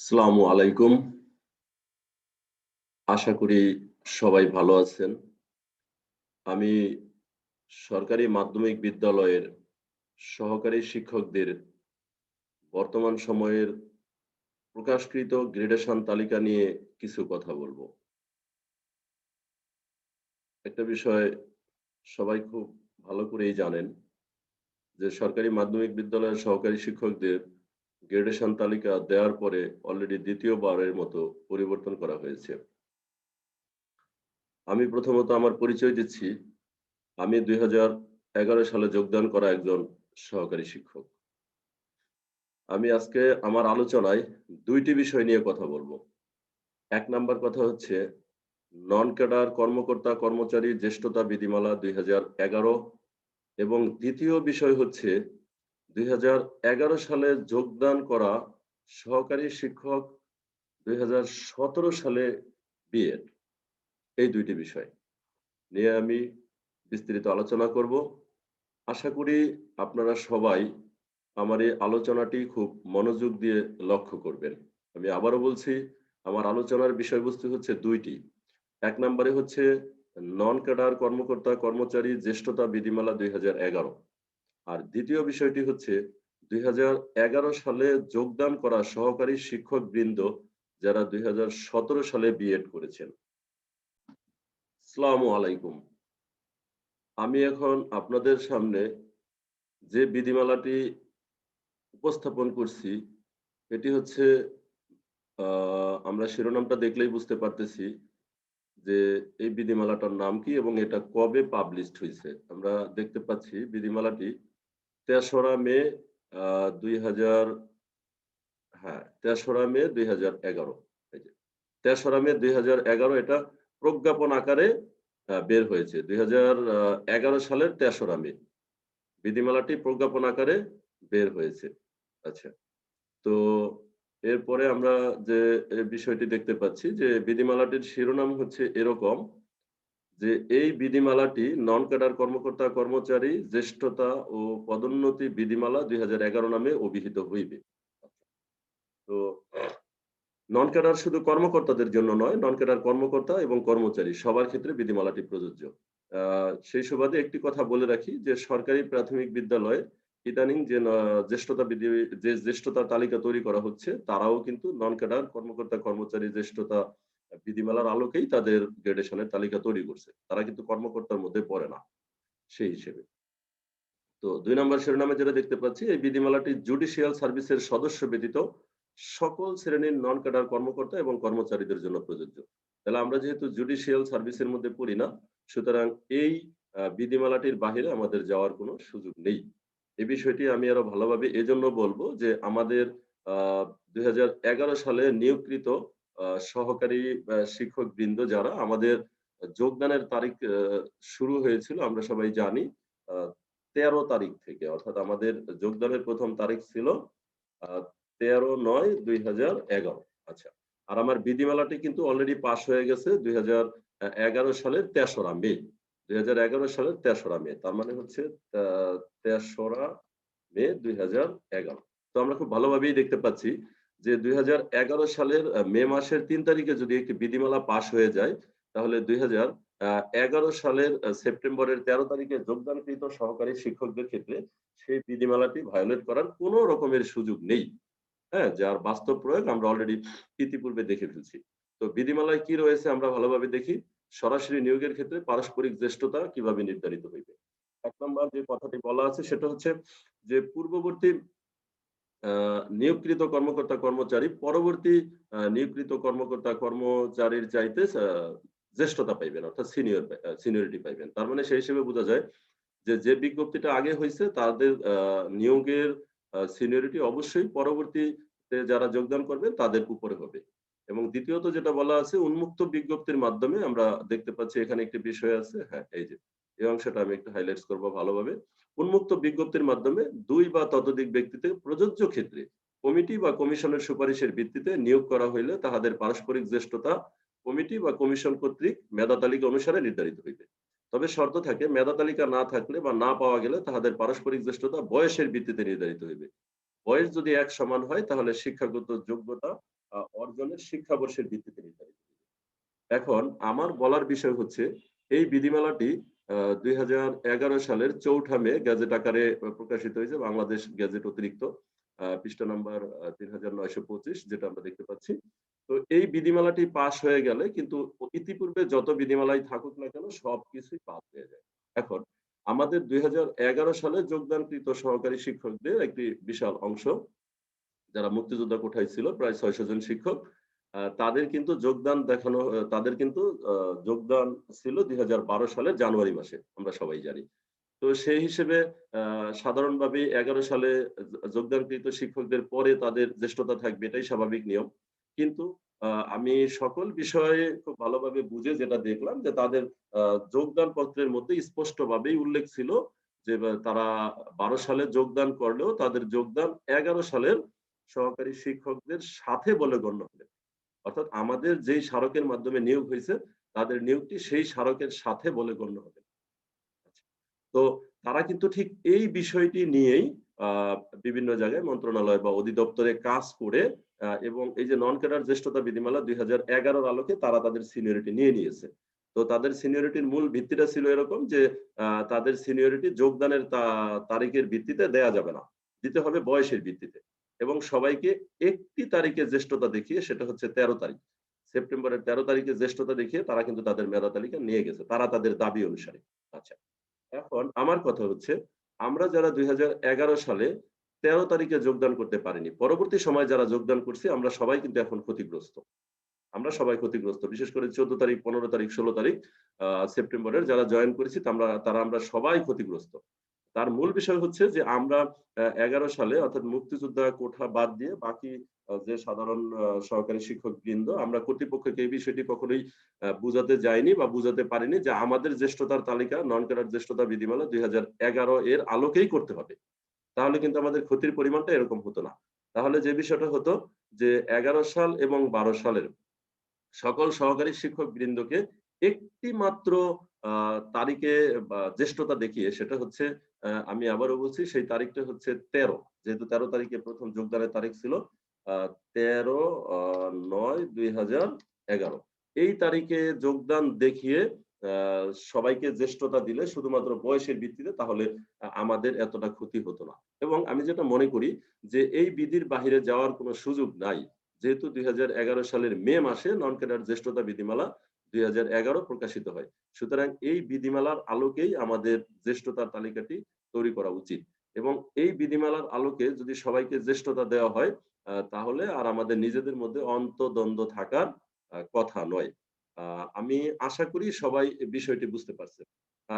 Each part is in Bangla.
আসসালামু আলাইকুম। আশা করি সবাই ভালো আছেন। আমি সরকারি মাধ্যমিক বিদ্যালয়ের সহকারী শিক্ষকদের বর্তমান সময়ের প্রকাশকৃত গ্রেডেশন তালিকা নিয়ে কিছু কথা বলব। একটা বিষয় সবাই খুব ভালো করেই জানেন যে সরকারি মাধ্যমিক বিদ্যালয়ের সহকারী শিক্ষকদের গ্রেডেশন তালিকা দেওয়ার পরে অলরেডি দ্বিতীয়বারের মতো পরিবর্তন করা হয়েছে। আমি প্রথমত আমার পরিচয় দিচ্ছি। আমি দুই হাজার এগারো সালে যোগদান করা একজন সহকারী শিক্ষক। আমি আজকে আমার আলোচনায় দুইটি বিষয় নিয়ে কথা বলব। এক নাম্বার কথা হচ্ছে নন ক্যাডার কর্মকর্তা, কর্মচারী, জ্যেষ্ঠতা বিধিমালা দুই হাজার এগারো এবং দ্বিতীয় বিষয় হচ্ছে দুই হাজার এগারো সালে যোগদান করা সহকারী শিক্ষক দুই হাজার সতেরো সালে বিএড এই দুইটি বিষয় নিয়ে আমি বিস্তারিত আলোচনা করব। আশা করি আপনারা সবাই আমার এই আলোচনাটি খুব মনোযোগ দিয়ে লক্ষ্য করবেন। আমি আবারও বলছি, আমার আলোচনার বিষয়বস্তু হচ্ছে দুইটি। এক নম্বরে হচ্ছে নন ক্যাডার কর্মকর্তা কর্মচারী জ্যেষ্ঠতা বিধিমালা দুই হাজার এগারো। আর দ্বিতীয় বিষয়টি হচ্ছে দুই হাজার এগারো সালে যোগদান করা সহকারী শিক্ষক বৃন্দ যারা দুই হাজার সতেরো সালে বিএড করেছেন। সালামু আলাইকুম। আমি এখন আপনাদের সামনে যে বিধিমালাটি উপস্থাপন করছি, এটি হচ্ছে আমরা শিরোনামটা দেখলেই বুঝতে পারতেছি যে এই বিধিমালাটার নাম কি এবং এটা কবে পাবলিশড হয়েছে আমরা দেখতে পাচ্ছি বিধিমালাটি তেসরা মে দুই হাজার হ্যাঁ তেসরা মে দুই হাজার এগারো তেসরা মে দুই হাজার এগারো এটা প্রজ্ঞাপন আকারে বের হয়েছে। দুই হাজার এগারো সালের তেসরা মে। বিধিমালাটি প্রজ্ঞাপন আকারে বের হয়েছে। আচ্ছা তো এরপরে আমরা যে বিষয়টি দেখতে পাচ্ছি যে, বিধিমালাটির শিরোনাম হচ্ছে এরকম যে এই বিধিমালাটি নন ক্যাডার কর্মকর্তা, কর্মচারী, জ্যেষ্ঠতা ও পদোন্নতি বিধিমালা দুই হাজার এগারো নামে অভিহিত হইবে। তো নন ক্যাডার শুধু কর্মকর্তাদের জন্য নয় নন ক্যাডার কর্মকর্তা এবং কর্মচারী সবার ক্ষেত্রে বিধিমালাটি প্রযোজ্য। সেই সুবাদে একটি কথা বলে রাখি যে সরকারি প্রাথমিক বিদ্যালয়ে ইদানিং যে জ্যেষ্ঠতা বিধি, যে জ্যেষ্ঠতার তালিকা তৈরি করা হচ্ছে, তারাও কিন্তু নন ক্যাডার কর্মকর্তা, কর্মচারী, জ্যেষ্ঠতা বিধিমালার আলোকেই তাদের গ্রেডেশনের তালিকা তৈরি করছে। তারা কিন্তু কর্মকর্তার মধ্যে পড়ে না সেই হিসেবে। তো দুই নম্বর শিরোনামে যেটা দেখতে পাচ্ছি, এই বিধিমালাটি জুডিশিয়াল সার্ভিসের সদস্য ব্যতীত সকল শ্রেণির নন ক্যাডার কর্মকর্তা এবং কর্মচারীদের জন্য প্রযোজ্য। তাহলে আমরা যেহেতু জুডিশিয়াল সার্ভিসের মধ্যে পড়ি না, সুতরাং এই বিধিমালাটির বাহিরে আমাদের যাওয়ার কোনো সুযোগ নেই। এই বিষয়টি আমি আরও ভালোভাবে এজন্য বলব যে আমাদের, আহ, দুই হাজার এগারো সালে নিয়োগকৃত সহকারী শিক্ষক বৃন্দ যারা, আমাদের যোগদানের তারিখ শুরু হয়েছিল, আমরা সবাই জানি তেরো তারিখ থেকে, অর্থাৎ আমাদের যোগদানের প্রথম তারিখ ছিল তেরো নয় দুই হাজার এগারো। আচ্ছা আর আমার বিধিমালাটি কিন্তু অলরেডি পাশ হয়ে গেছে দুই হাজার এগারো সালের তেসরা মে দুই হাজার এগারো সালের তেসরা মে, তার মানে হচ্ছে তেসরা মে দুই হাজার এগারো। তো আমরা খুব ভালোভাবেই দেখতে পাচ্ছি যে দুই হাজার এগারো সালের মে মাসের তিন তারিখে যদি একটি বিধিমালা পাশ হয়ে যায়, তাহলে দুই সালের সেপ্টেম্বরের তেরো তারিখে যোগদানকৃত সহকারী শিক্ষকদের ক্ষেত্রে সেই বিধিমালাটি ভায়োলেট করার কোনো রকমের সুযোগ নেই। হ্যাঁ যার বাস্তব প্রয়োগ আমরা অলরেডি ইতিপূর্বে দেখে ফেলছি। তো বিধিমালায় কি রয়েছে আমরা ভালোভাবে দেখি। সরাসরি নিয়োগের ক্ষেত্রে পারস্পরিক জ্যেষ্ঠতা কীভাবে নির্ধারিত হইবে? এক নম্বর যে কথাটি বলা আছে সেটা হচ্ছে যে পূর্ববর্তী নিয়োগকৃত কর্মকর্তা কর্মচারী পরবর্তী নিয়োগকৃত কর্মকর্তা কর্মচারীর চাইতে জ্যেষ্ঠতা পাইবেন, অর্থাৎ সিনিয়র সিনিয়রিটি পাইবেন। তার মানে সেই হিসেবে বোঝা যায় যে যে বিজ্ঞপ্তিটা আগে হয়েছে তাদের নিয়োগের সিনিয়রিটি অবশ্যই পরবর্তীতে যারা যোগদান করবেন, তাদের উপরে হবে। এবং দ্বিতীয়ত যেটা বলা আছে, উন্মুক্ত বিজ্ঞপ্তির মাধ্যমে আমরা দেখতে পাচ্ছি এখানে একটি বিষয় আছে। হ্যাঁ এই যে, এই অংশটা আমি একটু হাইলাইটস করব ভালোভাবে। উন্মুক্ত বিজ্ঞপ্তির মাধ্যমে দুই বা ততোধিক ব্যক্তিতে প্রযোজ্য ক্ষেত্রে কমিটি বা কমিশনের সুপারিশের ভিত্তিতে নিয়োগ করা হইলে তাহাদের পারস্পরিক জ্যেষ্ঠতা কমিটি বা কমিশন কর্তৃক মেধা তালিকা অনুসারে নির্ধারিত হইবে। তবে শর্ত থাকে, মেধা তালিকা না থাকলে বা না পাওয়া গেলে তাহাদের পারস্পরিক জ্যেষ্ঠতা বয়সের ভিত্তিতে নির্ধারিত হইবে। বয়স যদি এক সমান হয়, তাহলে শিক্ষাগত যোগ্যতা অর্জনের শিক্ষাবর্ষের ভিত্তিতে নির্ধারিত এখন আমার বলার বিষয় হচ্ছে, এই বিধিমালাটি দুই হাজার এগারো সালের চৌঠা মে গ্যাজেট আকারে প্রকাশিত হয়েছে বাংলাদেশ গ্যাজেট অতিরিক্ত পৃষ্ঠা নাম্বার তিন হাজার নয়শো পঁচিশ, যেটা আমরা দেখতে পাচ্ছি। তো এই বিধিমালাটি পাশ হয়ে গেলে কিন্তু ইতিপূর্বে যত বিধিমালাই থাকুক না কেন সবকিছুই বাদ হয়ে যায়। এখন, আমাদের দুই হাজার এগারো সালে যোগদানকৃত সহকারী শিক্ষকদের একটি বিশাল অংশ, যারা মুক্তিযোদ্ধা কোঠায় ছিল, প্রায় ছয়শো জন শিক্ষক তাদের কিন্তু যোগদান দেখানো তাদের কিন্তু যোগদান ছিল দুই সালের জানুয়ারি মাসে, আমরা সবাই জানি। তো সেই হিসেবে সাধারণভাবে এগারো সালে যোগদানকৃত শিক্ষকদের পরে তাদের জ্যেষ্ঠতা থাকবে, এটাই স্বাভাবিক নিয়ম। কিন্তু আমি সকল বিষয়ে খুব ভালোভাবে বুঝে যেটা দেখলাম যে তাদের যোগদান পত্রের মধ্যে স্পষ্টভাবেই উল্লেখ ছিল যে তারা বারো সালে যোগদান করলেও তাদের যোগদান এগারো সালের সহকারী শিক্ষকদের সাথে বলে গণ্য হবে। অর্থাৎ আমাদের যেই স্মারকের মাধ্যমে নিয়োগ হয়েছে, তাদের নিয়োগটি সেই স্মারকের সাথে বলে গণ্য হবে। তো তারা কিন্তু ঠিক এই বিষয়টি নিয়েই বিভিন্ন জায়গায় মন্ত্রণালয় বা অধিদপ্তরে কাজ করে এবং এই যে নন ক্যাডার জ্যেষ্ঠতা বিধিমালা দুই হাজার আলোকে তারা তাদের সিনিয়রিটি নিয়ে নিয়েছে। তো তাদের সিনিয়রিটির মূল ভিত্তিটা ছিল এরকম যে তাদের সিনিয়রিটি যোগদানের তারিখের ভিত্তিতে দেয়া যাবে না। দিতে হবে বয়সের ভিত্তিতে। এবং সবাইকে একটি তারিখে জ্যেষ্ঠতা দেখিয়ে, সেটা হচ্ছে তেরো তারিখ। সেপ্টেম্বরের তেরো তারিখে জ্যেষ্ঠতা দেখিয়ে তারা কিন্তু তাদের মেধা তালিকা নিয়ে গেছে। তারা তাদের দাবি অনুসারে। আচ্ছা এখন আমার কথা হচ্ছে, আমরা যারা দুই হাজার এগারো সালে তেরো তারিখে যোগদান করতে পারিনি, পরবর্তী সময় যারা যোগদান করছি, আমরা সবাই কিন্তু এখন ক্ষতিগ্রস্ত। আমরা সবাই ক্ষতিগ্রস্ত, বিশেষ করে চোদ্দ তারিখ, পনেরো তারিখ, ষোলো তারিখ সেপ্টেম্বরের যারা জয়েন করেছি তারা আমরা সবাই ক্ষতিগ্রস্ত। তার মূল বিষয় হচ্ছে যে আমরা এগারো সালে অর্থাৎ মুক্তিযোদ্ধা কোঠা বাদ দিয়ে বাকি যে সাধারণ সহকারী শিক্ষক বৃন্দ আমরা কর্তৃপক্ষকে এই বিষয়টি কখনোই বুঝাতে যাইনি বা বুঝাতে পারিনি যে আমাদের জ্যেষ্ঠতার তালিকা নন ক্যাডার জ্যেষ্ঠতা বিধিমালা দুই হাজার এগারো এর আলোকেই করতে হবে। তাহলে কিন্তু আমাদের ক্ষতির পরিমাণটা এরকম হতো না। তাহলে যে বিষয়টা হতো যে এগারো সাল এবং বারো সালের সকল সহকারী শিক্ষক বৃন্দকে একটি মাত্র আহ, তারিখে জ্যেষ্ঠতা দেখিয়ে সেটা হচ্ছে আমি আবারও বলছি, সেই তারিখটা হচ্ছে তেরো। যেহেতু তেরো তারিখে প্রথম যোগদানের তারিখ ছিল তেরো নয়, দুই হাজার এগারো। এই তারিখে যোগদান দেখিয়ে সবাইকে জ্যেষ্ঠতা দিলে, শুধুমাত্র বয়সের ভিত্তিতে, তাহলে আমাদের এতটা ক্ষতি হতো না। এবং আমি যেটা মনে করি, যে এই বিধির বাহিরে যাওয়ার কোনো সুযোগ নাই। যেহেতু দুই হাজার এগারো সালের মে মাসে নন ক্যাডার জ্যেষ্ঠতা বিধিমালা দুই হাজার এগারো প্রকাশিত হয়। সুতরাং এই বিধিমালার আলোকেই আমাদের জ্যেষ্ঠতার তালিকাটি তৈরি করা উচিত। এবং এই বিধিমালার আলোকে যদি সবাইকে জ্যেষ্ঠতা দেওয়া হয় তাহলে আর আমাদের নিজেদের মধ্যে অন্তদ্বন্দ্ব থাকার কথা নয়। আমি আশা করি সবাই বিষয়টি বুঝতে পারছে।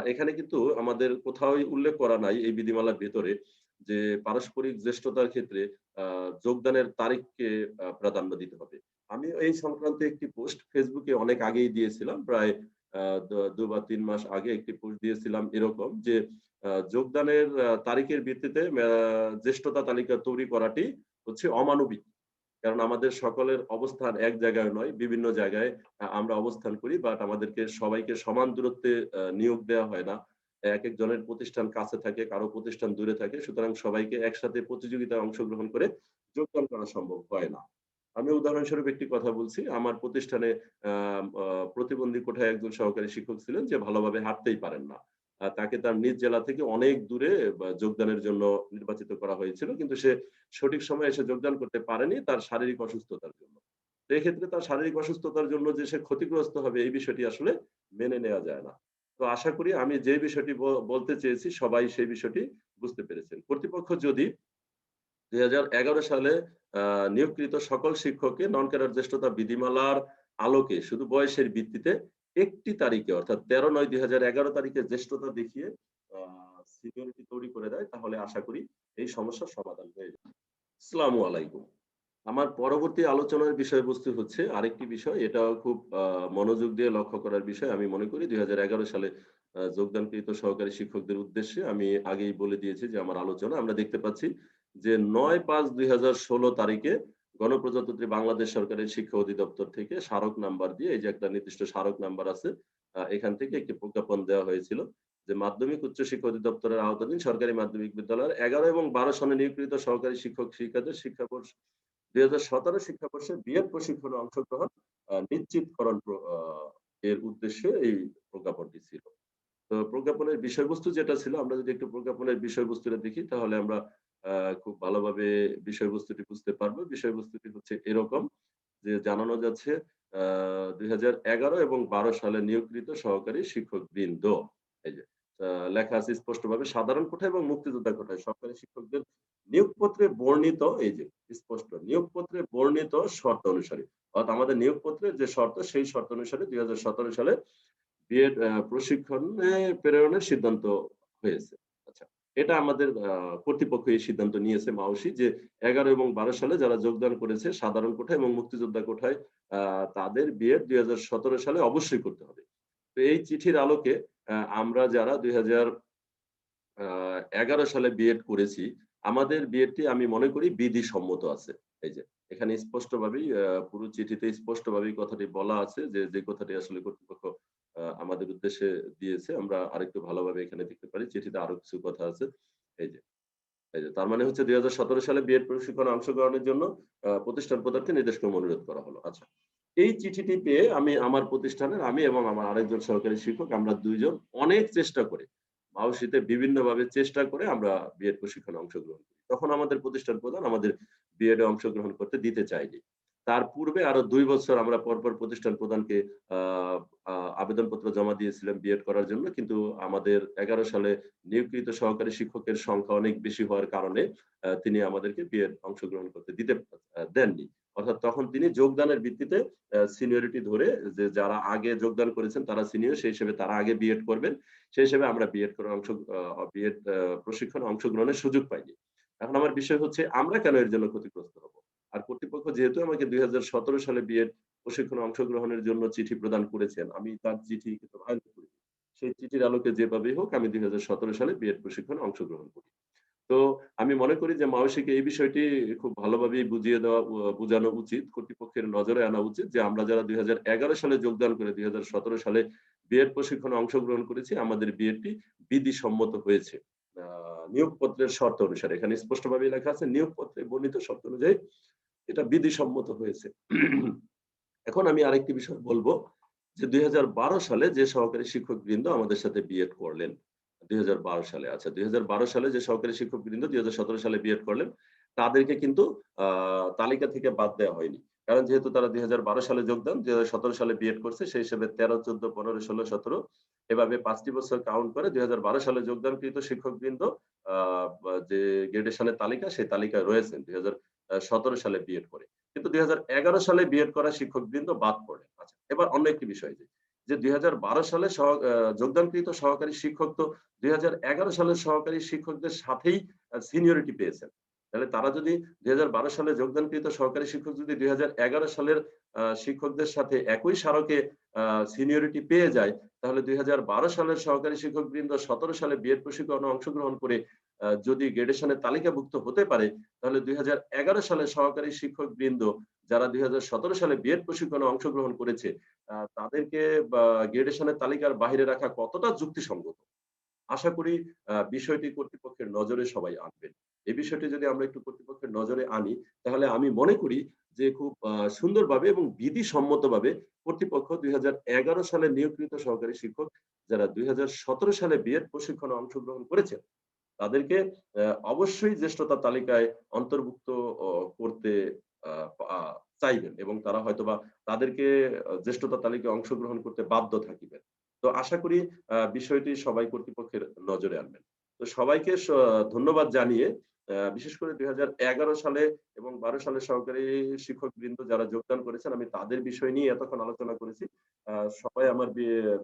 এখানে কিন্তু আমাদের কোথাও উল্লেখ করা নাই এই বিধিমালার ভেতরে যে পারস্পরিক জ্যেষ্ঠতার ক্ষেত্রে যোগদানের তারিখকে প্রাধান্য দিতে হবে। আমি এই সংক্রান্ত একটি পোস্ট ফেসবুকে অনেক আগেই দিয়েছিলাম, প্রায় দু- বা তিন মাস আগে একটি পোস্ট দিয়েছিলাম এরকম যে যোগদানের তারিখের ভিত্তিতে জ্যেষ্ঠতা তালিকা তৈরি করাটি হচ্ছে অমানবিক। কারণ আমাদের সকলের অবস্থান এক জায়গায় নয়, বিভিন্ন জায়গায় আমরা অবস্থান করি বাট আমাদেরকে সবাইকে সমান দূরত্বে নিয়োগ দেওয়া হয় না। এক একজনের প্রতিষ্ঠান কাছে থাকে, কারও প্রতিষ্ঠান দূরে থাকে, সুতরাং সবাইকে একসাথে প্রতিযোগিতায় অংশগ্রহণ করে যোগদান করা সম্ভব হয় না। আমি উদাহরণস্বরূপ একটি কথা বলছি। আমার প্রতিষ্ঠানে প্রতিবন্ধী কোঠায় একজন সহকারী শিক্ষক ছিলেন যে ভালোভাবে হাঁটতেই পারেন না। তাকে তার নিজ জেলা থেকে অনেক দূরে যোগদানের জন্য নির্বাচিত করা হয়েছিল, কিন্তু সে সঠিক সময়ে এসে যোগদান করতে পারেনি তার শারীরিক অসুস্থতার জন্য। এক্ষেত্রে তার শারীরিক অসুস্থতার জন্য যে সে ক্ষতিগ্রস্ত হবে, এই বিষয়টি আসলে মেনে নেওয়া যায় না। তো আশা করি আমি যে বিষয়টি বলতে চেয়েছি, সবাই সেই বিষয়টি বুঝতে পেরেছেন। কর্তৃপক্ষ যদি দুই হাজার এগারো সালে নিয়োগকৃত সকল শিক্ষককে নন ক্যাডার জ্যেষ্ঠতা বিধিমালার আলোকে, শুধু বয়সের ভিত্তিতে, একটি তারিখে, অর্থাৎ তেরো নয় দুই তারিখে জ্যেষ্ঠতা দেখিয়ে সিনিয়রিটি তৈরি করে দেয়, তাহলে আশা করি এই সমস্যার সমাধান হয়ে যাবে। আসসালামু আলাইকুম। আমার পরবর্তী আলোচনার বিষয়বস্তু হচ্ছে আরেকটি বিষয়, এটাও খুব মনোযোগ দিয়ে লক্ষ্য করার বিষয়। আমি মনে করি দুই হাজার এগারো সালে যোগদানকৃত সহকারী শিক্ষকদের উদ্দেশ্যে আমি আগেই বলে দিয়েছি যে আমার আলোচনা, আমরা দেখতে পাচ্ছি যে নয় পাঁচ দুই তারিখে গণপ্রজাতন্ত্রী বাংলাদেশ সরকারের শিক্ষা অধিদপ্তর থেকে স্মারক নাম্বার দিয়ে, এই যে একটা নির্দিষ্ট স্মারক নাম্বার আছে এখান থেকে একটি প্রজ্ঞাপন দেওয়া হয়েছিল যে মাধ্যমিক উচ্চ শিক্ষা অধিদপ্তরের আওতাধীন সরকারি মাধ্যমিক বিদ্যালয়ের এগারো এবং বারো সনে নিয়োগকৃত সহকারী শিক্ষক শিক্ষাদের শিক্ষাবর্ষ ২০১৭ শিক্ষাবর্ষে বিএড প্রশিক্ষণে অংশগ্রহণ নিশ্চিতকরণ এর উদ্দেশ্যে এই প্রজ্ঞাপনটি ছিল। তো প্রজ্ঞাপনের বিষয়বস্তু যেটা ছিল, আমরা যদি একটু প্রজ্ঞাপনের বিষয়বস্তুটা দেখি, তাহলে আমরা খুব ভালোভাবে বিষয়বস্তুটি বুঝতে পারব। বিষয়বস্তুটি হচ্ছে এরকম যে জানানো যাচ্ছে, আ ২০১১ এবং ১২ সালে নিয়োগকৃত সহকারী শিক্ষকবৃন্দ এই যে লেখা আছে স্পষ্টভাবে সাধারণ কোঠায় এবং মুক্তিযোদ্ধা কোঠায় সরকারি শিক্ষকদের নিয়োগপত্রে বর্ণিত, এই যে, স্পষ্ট, নিয়োগপত্রে বর্ণিত শর্ত অনুসারে, অর্থাৎ আমাদের নিয়োগপত্রের যে শর্ত, সেই শর্ত অনুসারে ২০১৭ সালে বিএড প্রশিক্ষণে, প্রেরণের সিদ্ধান্ত হয়েছে। এটা আমাদের কর্তৃপক্ষ এই সিদ্ধান্ত নিয়েছে মাউসি যে ১১ এবং ১২ সালে যারা যোগদান করেছে সাধারণ কোঠায় এবং মুক্তিযোদ্ধা কোঠায় তাদের বিএড ২০১৭ সালে অবশ্যই করতে হবে। তো এই চিঠির আলোকে আমরা যারা ২০০০ আ ১১ সালে বিএড করেছি, আমাদের বিএডটি আমি মনে করি বিধি সম্মত আছে। এই যে এখানে স্পষ্টভাবেই পুরো চিঠিতে স্পষ্টভাবেই কথাটি বলা আছে যে, যে কথাটি আসলে কর্তৃপক্ষ আমাদের উদ্দেশ্যে দিয়েছে আমরা আরেকটু ভালোভাবে এখানে দেখতে পারি। চিঠিতে আরও কিছু কথা আছে। এই যে, এই যে তার মানে হচ্ছে ২০১৭ সালে বিএড প্রশিক্ষণে অংশগ্রহণের জন্য প্রতিষ্ঠান প্রদানকে নির্দেশক্রমে অনুরোধ করা হলো। আচ্ছা। এই চিঠিটি পেয়ে আমি আমার প্রতিষ্ঠানের আমি এবং আমার আরেকজন সহকারী শিক্ষক আমরা দুইজন অনেক চেষ্টা করে মাউসিতে বিভিন্নভাবে চেষ্টা করে আমরা বিএড প্রশিক্ষণে অংশগ্রহণ করি। তখন আমাদের প্রতিষ্ঠান প্রধান আমাদের বিএড অংশগ্রহণ করতে দিতে চায়নি। তার পূর্বে আরও দুই বছর আমরা পরপর প্রতিষ্ঠান প্রধানকে আবেদনপত্র জমা দিয়েছিলাম বিএড করার জন্য। কিন্তু আমাদের ১১ সালে নিয়োগকৃত সহকারী শিক্ষকের সংখ্যা অনেক বেশি হওয়ার কারণে তিনি আমাদেরকে বিএড অংশগ্রহণ করতে দিতে দেননি। অর্থাৎ তখন তিনি যোগদানের ভিত্তিতে সিনিয়রিটি ধরে যে যারা আগে যোগদান করেছেন তারা সিনিয়র, সেই হিসেবে তারা আগে বিএড করবেন। সেই হিসেবে আমরা বিএড করার অংশ বিএড প্রশিক্ষণ অংশগ্রহণের সুযোগ পাইনি। এখন আমার বিষয় হচ্ছে, আমরা কেন এর জন্য ক্ষতিগ্রস্ত হব? আর কর্তৃপক্ষ যেহেতু আমাকে ২০১৭ সালে বিএড প্রশিক্ষণে অংশগ্রহণের জন্য চিঠি প্রদান করেছেন, আমি তার চিঠি করিনি। সেই চিঠির আলোকে যেভাবেই হোক আমি ২০১৭ সালে বিএড প্রশিক্ষণে অংশগ্রহণ করি। তো আমি মনে করি যে মাওসিকে এই বিষয়টি খুব ভালোভাবেই বুঝিয়ে দেওয়া বুঝানো উচিত। কর্তৃপক্ষের নজরে আনা উচিত যে আমরা যারা ২০১১ সালে যোগদান করে ২০১৭ সালে বিএড প্রশিক্ষণে অংশগ্রহণ করেছি আমাদের বিএডটি বিধিসম্মত হয়েছে। আ নিয়োগপত্রের শর্ত অনুসারে। এখানে স্পষ্টভাবেই লেখা আছে নিয়োগপত্রে বর্ণিত শর্ত অনুযায়ী এটা বিধিসম্মত হয়েছে। এখন আমি আরেকটি বিষয় বলব যে ২০১২ সালে যে সহকারী শিক্ষকবৃন্দ আমাদের সাথে বিএড করলেন ২০১২ সালে। আচ্ছা ২০১২ সালে যে সহকারী শিক্ষকবৃন্দ ২০১৭ সালে বিএড করলেন, তাদেরকে কিন্তু তালিকা থেকে বাদ দেওয়া হয়নি। কারণ যেহেতু তারা ২০১২ সালে যোগদান, ২০১৭ সালে বিএড করছে সেই হিসেবে ১৩, ১৪, ১৫, ১৬, ১৭ এভাবে ৫ টি বছর কাউন্ট করে ২০১২ সালে যোগদানকৃত শিক্ষকবৃন্দ যে গ্রেডেশনের তালিকা সেই তালিকায় রয়েছেন ২০১৭ সালে বিএড করে। কিন্তু ২০১১ সালে বিএড করা শিক্ষকবৃন্দ বাদ পড়েন। আচ্ছা এবার অন্য একটি বিষয় যে, যে ২০১২ সালে সহ যোগদানকৃত সহকারী শিক্ষক তো ২০১১ সালের সহকারী শিক্ষকদের সাথেই সিনিয়রিটি পেয়েছেন। তাহলে তারা যদি ২০১২ সালে যোগদানকৃত সহকারী শিক্ষক যদি ২০১১ সালের শিক্ষকদের সাথে একই স্মারকে সিনিয়রিটি পেয়ে যায়, তাহলে ২০১২ সালের সহকারী শিক্ষকবৃন্দ ১৭ সালে বিএড প্রশিক্ষণে অংশগ্রহণ করে যদি গ্রেডেশনের তালিকাভুক্ত হতে পারে, তাহলে ২০১১ সালের সহকারী শিক্ষকবৃন্দ যারা ২০১৭ সালে বিএড প্রশিক্ষণে অংশগ্রহণ করেছে, তাদেরকে গ্রেডেশনের তালিকার বাহিরে রাখা কতটা যুক্তিসঙ্গত? আশা করি বিষয়টি কর্তৃপক্ষের নজরে সবাই আনবেন। এই বিষয়টি যদি আমরা একটু কর্তৃপক্ষের নজরে আনি, তাহলে আমি মনে করি যে খুব সুন্দরভাবে এবং বিধিসম্মতভাবে কর্তৃপক্ষ ২০১১ সালে নিয়োগকৃত সহকারী শিক্ষক যারা ২০১৭ সালে বিএড প্রশিক্ষণে অংশগ্রহণ করেছেন, তাদেরকে অবশ্যই জ্যেষ্ঠতার তালিকায় অন্তর্ভুক্ত করতে চাইবেন এবং তারা হয়তোবা তাদেরকে আ জ্যেষ্ঠতার তালিকায় অংশগ্রহণ করতে বাধ্য থাকিবেন। তো আশা করি বিষয়টি সবাই কর্তৃপক্ষের নজরে আনবেন। তো সবাইকে ধন্যবাদ জানিয়ে বিশেষ করে ২০১১ সালে এবং বারো সালে সহকারী শিক্ষক বৃন্দ যারা যোগদান করেছেন, আমি তাদের বিষয় নিয়ে এতক্ষণ আলোচনা করেছি। সবাই আমার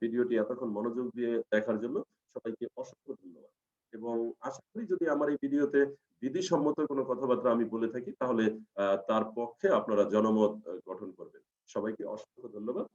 ভিডিওটি এতক্ষণ মনোযোগ দিয়ে দেখার জন্য সবাইকে অসংখ্য ধন্যবাদ। এবং আশা করি যদি আমার এই ভিডিওতে বিধিসম্মত কোনো কথাবার্তা আমি বলে থাকি, তাহলে তার পক্ষে আপনারা জনমত গঠন করবেন। সবাইকে অসংখ্য ধন্যবাদ।